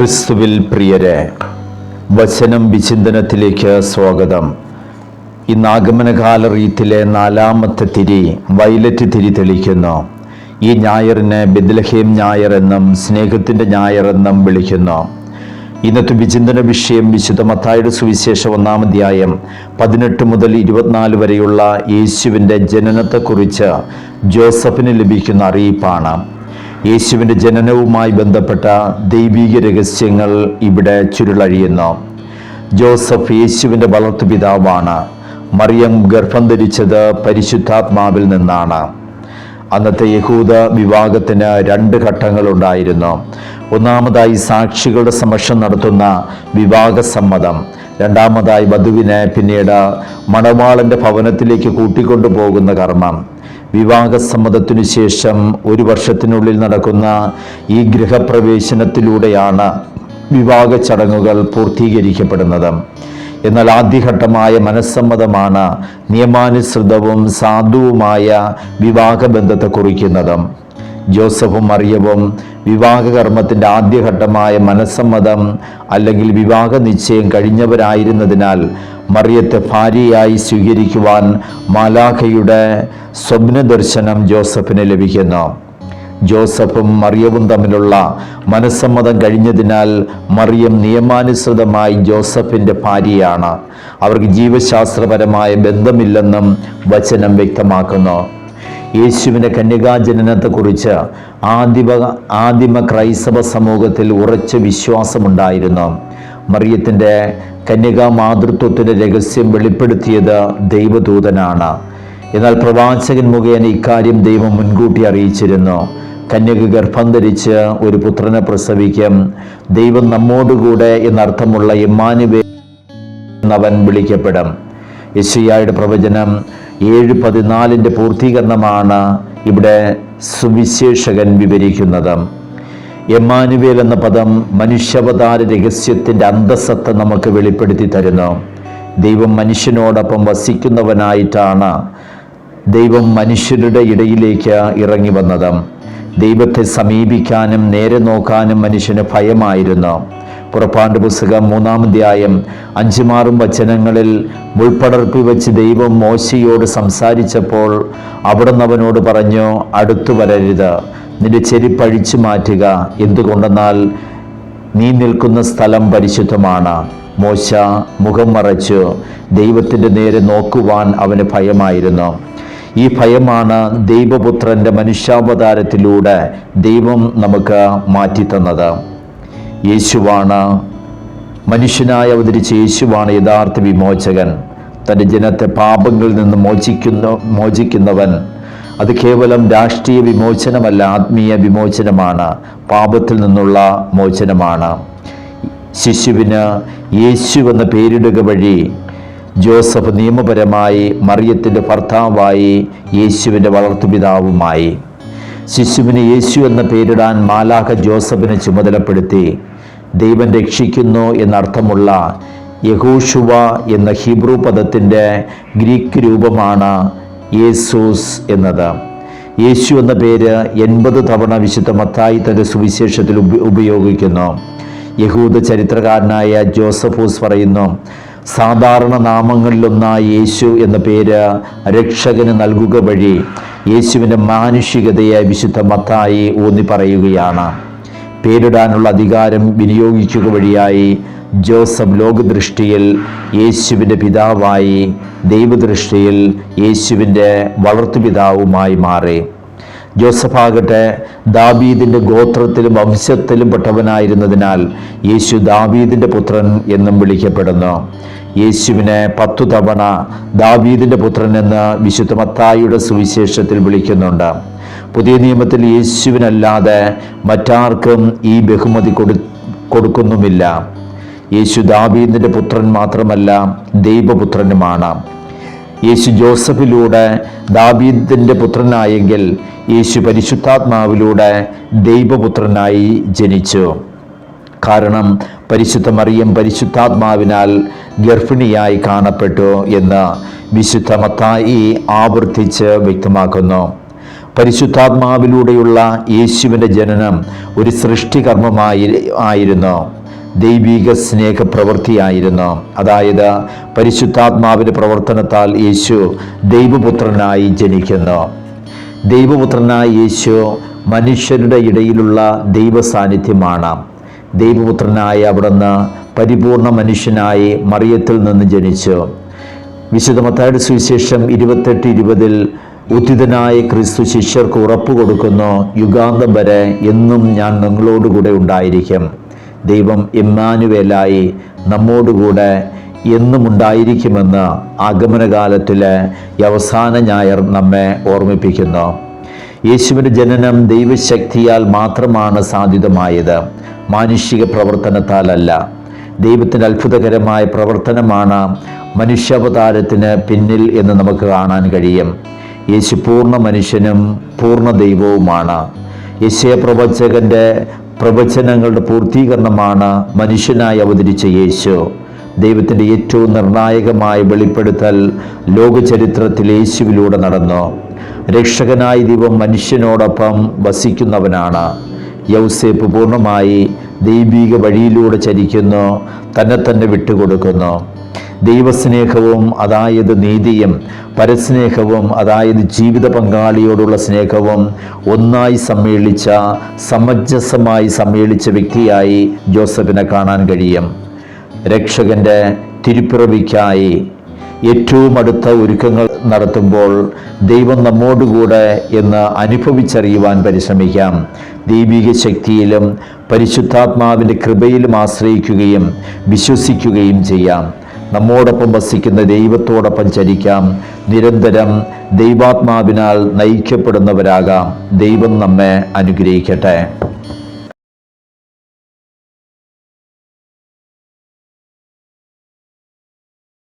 ക്രിസ്തുവിൽ പ്രിയരെ വചനം വിചിന്തനത്തിലേക്ക് സ്വാഗതം. ഇന്ന് ആഗമനകാല റീത്തിലെ നാലാമത്തെ തിരി വൈലറ്റ് തിരി തെളിക്കുന്നു. ഈ ഞായറിനെ ബിദ്ലഹേം ഞായർ എന്നും സ്നേഹത്തിന്റെ ഞായർ എന്നും വിളിക്കുന്നു. ഇന്നത്തെ വിചിന്തന വിഷയം വിശുദ്ധ മത്തായുടെ സുവിശേഷം ഒന്നാം അധ്യായം പതിനെട്ട് മുതൽ ഇരുപത്തിനാല് വരെയുള്ള യേശുവിന്റെ ജനനത്തെക്കുറിച്ച് ജോസഫിന് ലഭിക്കുന്ന അറിയിപ്പാണ്. യേശുവിന്റെ ജനനവുമായി ബന്ധപ്പെട്ട ദൈവീക രഹസ്യങ്ങൾ ഇവിടെ ചുരുളഴിയുന്നു. ജോസഫ് യേശുവിന്റെ വളർത്തുപിതാവാണ് മറിയം ഗർഭം ധരിച്ചത് പരിശുദ്ധാത്മാവിൽ നിന്നാണ്. അന്നത്തെ യഹൂദ വിവാഹത്തിന് രണ്ട് ഘട്ടങ്ങളുണ്ടായിരുന്നു. ഒന്നാമതായി സാക്ഷികളുടെ സമക്ഷം നടത്തുന്ന വിവാഹസമ്മതം രണ്ടാമതായി വധുവിനെ പിന്നീട് മണവാളന്റെ ഭവനത്തിലേക്ക് കൂട്ടിക്കൊണ്ടു പോകുന്ന കർമ്മം. വിവാഹസമ്മതത്തിനു ശേഷം ഒരു വർഷത്തിനുള്ളിൽ നടക്കുന്ന ഈ ഗൃഹപ്രവേശനത്തിലൂടെയാണ് വിവാഹ ചടങ്ങുകൾ പൂർത്തീകരിക്കപ്പെടുന്നത്. എന്നാൽ ആദ്യഘട്ടമായ മനസ്സമ്മതമാണ് നിയമാനുസൃതവും സാധുവുമായ വിവാഹബന്ധത്തെ കുറിക്കുന്നത്. ജോസഫും മറിയവും വിവാഹകർമ്മത്തിന്റെ ആദ്യഘട്ടമായ മനസ്സമ്മതം അല്ലെങ്കിൽ വിവാഹ നിശ്ചയം കഴിഞ്ഞവരായിരുന്നതിനാൽ മറിയത്തെ ഭാര്യയായി സ്വീകരിക്കുവാൻ മാലാഖയുടെ സ്വപ്നദർശനം ജോസഫിന് ലഭിക്കുന്നു. ജോസഫും മറിയവും തമ്മിലുള്ള മനസ്സമ്മതം കഴിഞ്ഞതിനാൽ മറിയം നിയമാനുസൃതമായി ജോസഫിന്റെ ഭാര്യയാണ്. അവർക്ക് ജീവശാസ്ത്രപരമായ ബന്ധമില്ലെന്നും വചനം വ്യക്തമാക്കുന്നു. യേശുവിന്റെ കന്യകാജനനത്തെക്കുറിച്ച് ആദിമ ആദിമ ക്രൈസ്തവ സമൂഹത്തിൽ ഉറച്ച വിശ്വാസമുണ്ടായിരുന്നു. മറിയത്തിന്റെ കന്യകാ മാതൃത്വത്തിന്റെ രഹസ്യം വെളിപ്പെടുത്തിയത് ദൈവദൂതനാണ്. എന്നാൽ പ്രവാചകൻ മുഖേന ഇക്കാര്യം ദൈവം മുൻകൂട്ടി അറിയിച്ചിരുന്നു. കന്യക ഗർഭം ധരിച്ച് ഒരു പുത്രനെ പ്രസവിക്കും. ദൈവം നമ്മോടുകൂടെ എന്നർത്ഥമുള്ള ഇമ്മാനുവേ എന്നവൻ വിളിക്കപ്പെടും. യശയ്യായുടെ പ്രവചനം ഏഴ് പതിനാലിന്റെ പൂർത്തീകരണമാണ് ഇവിടെ സുവിശേഷകൻ വിവരിക്കുന്നത്. എമ്മാനുവേൽ എന്ന പദം മനുഷ്യാവതാര രഹസ്യത്തിന്റെ അന്തസ്സത്ത നമുക്ക് വെളിപ്പെടുത്തി തരുന്നു. ദൈവം മനുഷ്യനോടൊപ്പം വസിക്കുന്നവനായിട്ടാണ് ദൈവം മനുഷ്യരുടെ ഇടയിലേക്ക് ഇറങ്ങി വന്നത്. ദൈവത്തെ സമീപിക്കാനും നേരെ നോക്കാനും മനുഷ്യന് ഭയമായിരുന്നു. പുറപ്പാണ്ട് പുസ്തകം മൂന്നാം അധ്യായം അഞ്ചുമാറും വചനങ്ങളിൽ മുൾപ്പടർപ്പി വെച്ച് ദൈവം മോശയോട് സംസാരിച്ചപ്പോൾ അവിടുന്ന് അവനോട് പറഞ്ഞു അടുത്തു വരരുത്. നിന്റെ ചെരിപ്പഴിച്ചു മാറ്റുക. എന്തുകൊണ്ടെന്നാൽ നീ നിൽക്കുന്ന സ്ഥലം പരിശുദ്ധമാണ്. മോശ മുഖം മറച്ചു ദൈവത്തിന്റെ നേരെ നോക്കുവാൻ അവന് ഭയമായിരുന്നു. ഈ ഭയമാണ് ദൈവപുത്രന്റെ മനുഷ്യാവതാരത്തിലൂടെ ദൈവം നമുക്ക് മാറ്റിത്തന്നത്. യേശുവാണ് മനുഷ്യനായി അവതരിച്ച യേശുവാണ് യഥാർത്ഥ വിമോചകൻ. തന്റെ ജനത്തെ പാപങ്ങളിൽ നിന്ന് മോചിക്കുന്ന മോചിക്കുന്നവൻ. അത് കേവലം രാഷ്ട്രീയ വിമോചനമല്ല ആത്മീയ വിമോചനമാണ് പാപത്തിൽ നിന്നുള്ള മോചനമാണ്. ശിശുവിന് യേശു എന്ന പേരിടുക വഴി ജോസഫ് നിയമപരമായി മറിയത്തിന്റെ ഭർത്താവായി യേശുവിന്റെ വളർത്തുപിതാവുമായി. ശിശുവിന് യേശു എന്ന പേരിടാൻ മാലാഖ ജോസഫിനെ ചുമതലപ്പെടുത്തി. ദൈവം രക്ഷിക്കുന്നു എന്നർത്ഥമുള്ള യഹൂഷുവ എന്ന ഹീബ്രു പദത്തിന്റെ ഗ്രീക്ക് രൂപമാണ് യേസൂസ് എന്നത്. യേശു എന്ന പേര് എൺപത് തവണ വിശുദ്ധ മത്തായി തന്റെ സുവിശേഷത്തിൽ ഉപ ഉപയോഗിക്കുന്നു. യഹൂദ ചരിത്രകാരനായ ജോസഫൂസ് പറയുന്നു സാധാരണ നാമങ്ങളിലൊന്നായ യേശു എന്ന പേര് രക്ഷകന് നൽകുക വഴി യേശുവിന്റെ മാനുഷികതയെ വിശുദ്ധ മത്തായി ഊന്നി പറയുകയാണ് പേരിടാനുള്ള അധികാരം വിനിയോഗിക്കുക വഴിയായി ജോസഫ് ലോകദൃഷ്ടിയിൽ യേശുവിന്റെ പിതാവായി ദൈവദൃഷ്ടിയിൽ യേശുവിന്റെ വളർത്തുപിതാവുമായി മാറി. ജോസഫാകട്ടെ ദാബീദിന്റെ ഗോത്രത്തിലും വംശത്തിലും പെട്ടവനായിരുന്നതിനാൽ യേശു ദാബീദിന്റെ പുത്രൻ എന്നും വിളിക്കപ്പെടുന്നു. യേശുവിനെ പത്തു തവണ ദാബീദിന്റെ പുത്രൻ എന്ന് വിശുദ്ധ മത്തായിയുടെ സുവിശേഷത്തിൽ വിളിക്കുന്നുണ്ട്. പുതിയ നിയമത്തിൽ യേശുവിനല്ലാതെ മറ്റാർക്കും ഈ ബഹുമതി കൊടു കൊടുക്കുന്നുമില്ല. യേശു ദാബീദിന്റെ പുത്രൻ മാത്രമല്ല ദൈവപുത്രനുമാണ്. യേശു ജോസഫിലൂടെ ദാബീദിന്റെ പുത്രനായെങ്കിൽ യേശു പരിശുദ്ധാത്മാവിലൂടെ ദൈവപുത്രനായി ജനിച്ചു. കാരണം പരിശുദ്ധ മറിയം പരിശുദ്ധാത്മാവിനാൽ ഗർഭിണിയായി കാണപ്പെട്ടു എന്ന് വിശുദ്ധ മത്തായി ആവർത്തിച്ച് വ്യക്തമാക്കുന്നു. പരിശുദ്ധാത്മാവിലൂടെയുള്ള യേശുവിന്റെ ജനനം ഒരു സൃഷ്ടികർമ്മമായി ആയിരുന്നു. ദൈവിക സ്നേഹ പ്രവൃത്തിയായിരുന്നു അതായത് പരിശുദ്ധാത്മാവിന്റെ പ്രവർത്തനത്താൽ യേശു ദൈവപുത്രനായി ജനിക്കുന്നു. ദൈവപുത്രനായ യേശു മനുഷ്യരുടെ ഇടയിലുള്ള ദൈവ സാന്നിധ്യമാണ് ദൈവപുത്രനായ അവിടുന്ന് പരിപൂർണ മനുഷ്യനായി മറിയത്തിൽ നിന്ന് ജനിച്ചു. വിശുദ്ധ സുവിശേഷം ഇരുപത്തെട്ട് ഇരുപതിൽ ഉത്തിതനായ ക്രിസ്തു ശിഷ്യർക്ക് ഉറപ്പ് കൊടുക്കുന്നു യുഗാന്തം വരെ എന്നും ഞാൻ നിങ്ങളോടുകൂടെ ഉണ്ടായിരിക്കും. ദൈവം ഇമ്മാനുവേലായി നമ്മോടുകൂടെ എന്നും ഉണ്ടായിരിക്കുമെന്ന് ആഗമനകാലത്തിലെ അവസാന ഞായർ നമ്മെ ഓർമ്മിപ്പിക്കുന്നു. യേശുവിന്റെ ജനനം ദൈവശക്തിയാൽ മാത്രമാണ് സാധ്യതമായത്. മാനുഷിക പ്രവർത്തനത്താലല്ല. ദൈവത്തിന്റെ അത്ഭുതകരമായ പ്രവർത്തനമാണ് മനുഷ്യാവതാരത്തിന് പിന്നിൽ എന്ന് നമുക്ക് കാണാൻ കഴിയും. യേശു പൂർണ മനുഷ്യനും പൂർണ ദൈവവുമാണ്. യശയ പ്രവചകന്റെ പ്രവചനങ്ങളുടെ പൂർത്തീകരണമാണ് മനുഷ്യനായി അവതരിച്ച യേശു. ദൈവത്തിന്റെ ഏറ്റവും നിർണായകമായ വെളിപ്പെടുത്തൽ ലോകചരിത്രത്തിൽ യേശുവിലൂടെ നടന്നു. രക്ഷകനായ ദൈവം മനുഷ്യനോടൊപ്പം വസിക്കുന്നവനാണ്. യൗസേപ്പ് പൂർണമായി ദൈവിക വഴിയിലൂടെ ചരിക്കുന്നു തന്നെ തന്നെ വിട്ടുകൊടുക്കുന്നു. ദൈവസ്നേഹവും അതായത് നീതിയും പരസ്നേഹവും അതായത് ജീവിത പങ്കാളിയോടുള്ള സ്നേഹവും ഒന്നായി സമ്മേളിച്ച സമഞ്ജസമായി സമ്മേളിച്ച വ്യക്തിയായി ജോസഫിനെ കാണാൻ കഴിയും. രക്ഷകന്റെ തിരുപ്പിറവിക്കായി ഏറ്റവും അടുത്ത ഒരുക്കങ്ങൾ നടത്തുമ്പോൾ ദൈവം നമ്മോടുകൂടെ എന്ന് അനുഭവിച്ചറിയുവാൻ പരിശ്രമിക്കാം. ദൈവിക ശക്തിയിലും പരിശുദ്ധാത്മാവിന്റെ കൃപയിലും ആശ്രയിക്കുകയും വിശ്വസിക്കുകയും ചെയ്യാം. നമ്മോടൊപ്പം വസിക്കുന്ന ദൈവത്തോടൊപ്പം ചരിക്കാം. നിരന്തരം ദൈവാത്മാവിനാൽ നയിക്കപ്പെടുന്നവരാകാം. ദൈവം നമ്മെ അനുഗ്രഹിക്കട്ടെ.